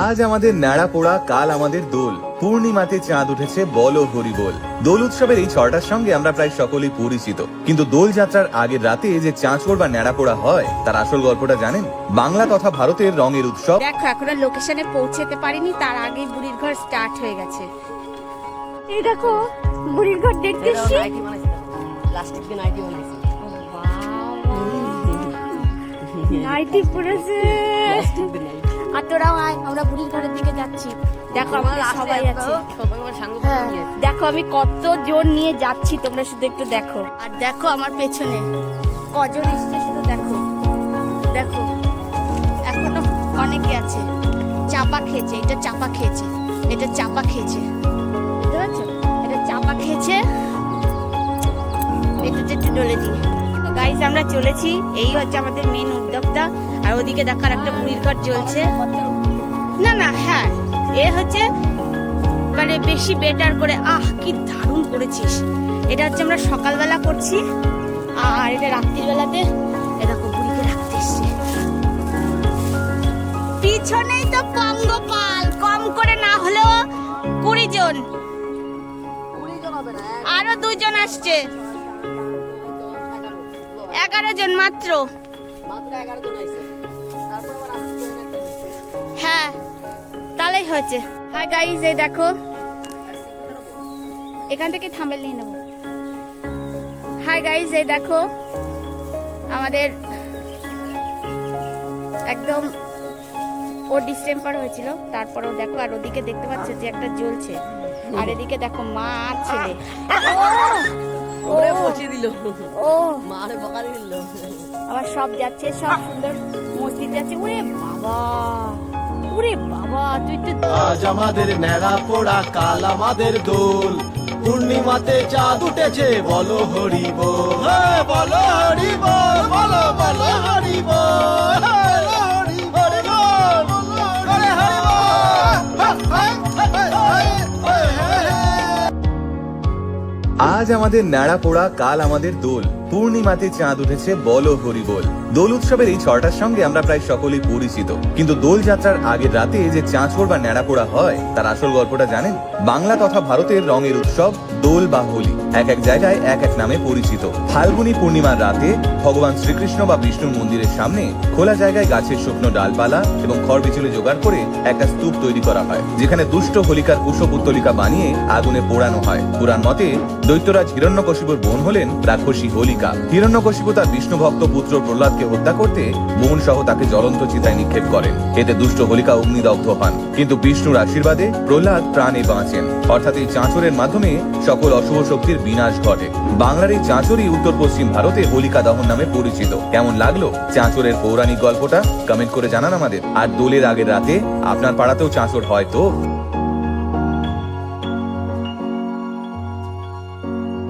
আজ আমাদের ন্যাড়া পোড়া কাল আমাদের দোল। পূর্ণিমাতে চাঁদ উঠেছে বলো হরি বল। দোল উৎসবের এই ছটার সঙ্গে আমরা প্রায় সকলেই পরিচিত। কিন্তু দোল যাত্রার আগের রাতে যে চাঁচড় বা ন্যাড়া পোড়া হয় তার আসল গল্পটা জানেন? বাংলা তথা ভারতের রঙের উৎসব। দেখো এখনও লোকেশনে পৌঁছতে পারিনি তার আগেই বুড়ির ঘর স্টার্ট হয়ে গেছে। এই দেখো বুড়ির ঘর দেখতে এসছি প্লাস্টিক দিয়ে নাইটি বানাইছে। নাইটি পড়েছে আর তোরাও আয় আমরা বুড়ির ঘরের দিকে যাচ্ছি। দেখো সবাই আছে। আমার সাঙ্গ হ্যাঁ, আছে। দেখো আমি কত জন নিয়ে যাচ্ছি তোমরা শুধু একটু দেখো। আর দেখো আমার পেছনে। কজন এসছে শুধু দেখো। দেখো এখনও অনেকে আছে। চাপা খেয়েছে এটা চাপা খেয়েছে এটা চাপা খেয়েছে। বুঝতে পারছ? এটা চাপা খেয়েছে এটা একটু ডলে দিই। গাইজ আমরা চলেছি এই হচ্ছে আমাদের মেন উদ্যোক্তা। আর ওদিকে দেখার একটা বুড়ির ঘর চলছে না না হ্যাঁ এ হচ্ছে মানে বেশি বেটার করে আহ কি দারুণ করেছিস। এটা হচ্ছে আমরা সকালবেলা করছি আর এটা রাত্রির বেলাতে এরকম বুড়িকে রাখতে এসছে। পিছনেই তো পঙ্গপাল কম করে না হলেও কুড়ি জন। কুড়ি জন হবে না এক, আরও দুজন আসছে। এগারো জন মাত্র। মাত্র এগারো জন তাহলেই হয়েছে। হাই গাইজ এই দেখো। এখান থেকে থাম্বেল নিয়ে নেব। হাই গাইজ এই দেখো। আমাদের একদম ও ডিসেম্বর হয়েছিল। তারপরেও দেখো আর ওদিকে দেখতে পাচ্ছ যে একটা জ্বলছে। আর এদিকে দেখো মা আর ছেলে। ওরে ও, দিল। ও! মারে বকা দিল আবার সব যাচ্ছে সব সুন্দর মসজিদ যাচ্ছে। ওরে বাবা! ওরে বাবা তুই তো আজ আমাদের ন্যাড়া পোড়া কাল আমাদের দোল। পূর্ণিমাতে চাঁদ উঠেছে বলো হরি বল। হ্যাঁ, বলো হরি বল বলো বলো হরি বল। বলো হরি বল, হরি হরি বল। আজ আমাদের ন্যাড়া পোড়া কাল আমাদের দোল। পূর্ণিমাতে চাঁদ উঠেছে, বল হরি বল দোল উৎসবের এই ছটার সঙ্গে আমরা প্রায় সকলেই পরিচিত। কিন্তু দোল যাত্রার আগের রাতে যে চাঁচড় বা ন্যাড়া পোড়া হয়, তার আসল গল্পটা জানেন? বাংলা তথা ভারতের রঙের উৎসব দোল বা হোলি। এক এক জায়গায় এক এক নামে পরিচিত। ফাল্গুনী পূর্ণিমার রাতে ভগবান শ্রীকৃষ্ণ বা বিষ্ণুর মন্দিরের সামনে খোলা জায়গায় গাছের শুকনো ডালপালা এবং খড় বিচুলি জোগাড় করে একটা স্তূপ তৈরি করা হয়, যেখানে দুষ্ট হোলিকার কুশপুত্তলিকা বানিয়ে আগুনে পোড়ানো হয়। পুরাণ মতে দৈত্যরাজ হিরণ্যকশিপুর বোন হলেন রাক্ষসী হোলিকা। হিরণ্যকশিপু তার বিষ্ণু ভক্ত পুত্র প্রহ্লাদকে হত্যা করতে বোন সহ তাকে জ্বলন্ত চিতায় নিক্ষেপ করেন। এতে দুষ্ট হোলিকা অগ্নিদগ্ধ হন। কিন্তু বিষ্ণুর আশীর্বাদে প্রহ্লাদ প্রাণে বাঁচেন। অর্থাৎ এই চাঁচরের মাধ্যমে সকল অশুভ শক্তির বিনাশ ঘটে। বাংলার এই চাঁচরই উত্তর পশ্চিম ভারতে হোলিকা দহন নামে পরিচিত। কেমন লাগল চাঁচরের পৌরাণিক গল্পটা? কমেন্ট করে জানান আমাদের। আর দোলের আগের রাতে আপনার পাড়াতেও চাঁচর হয় তো?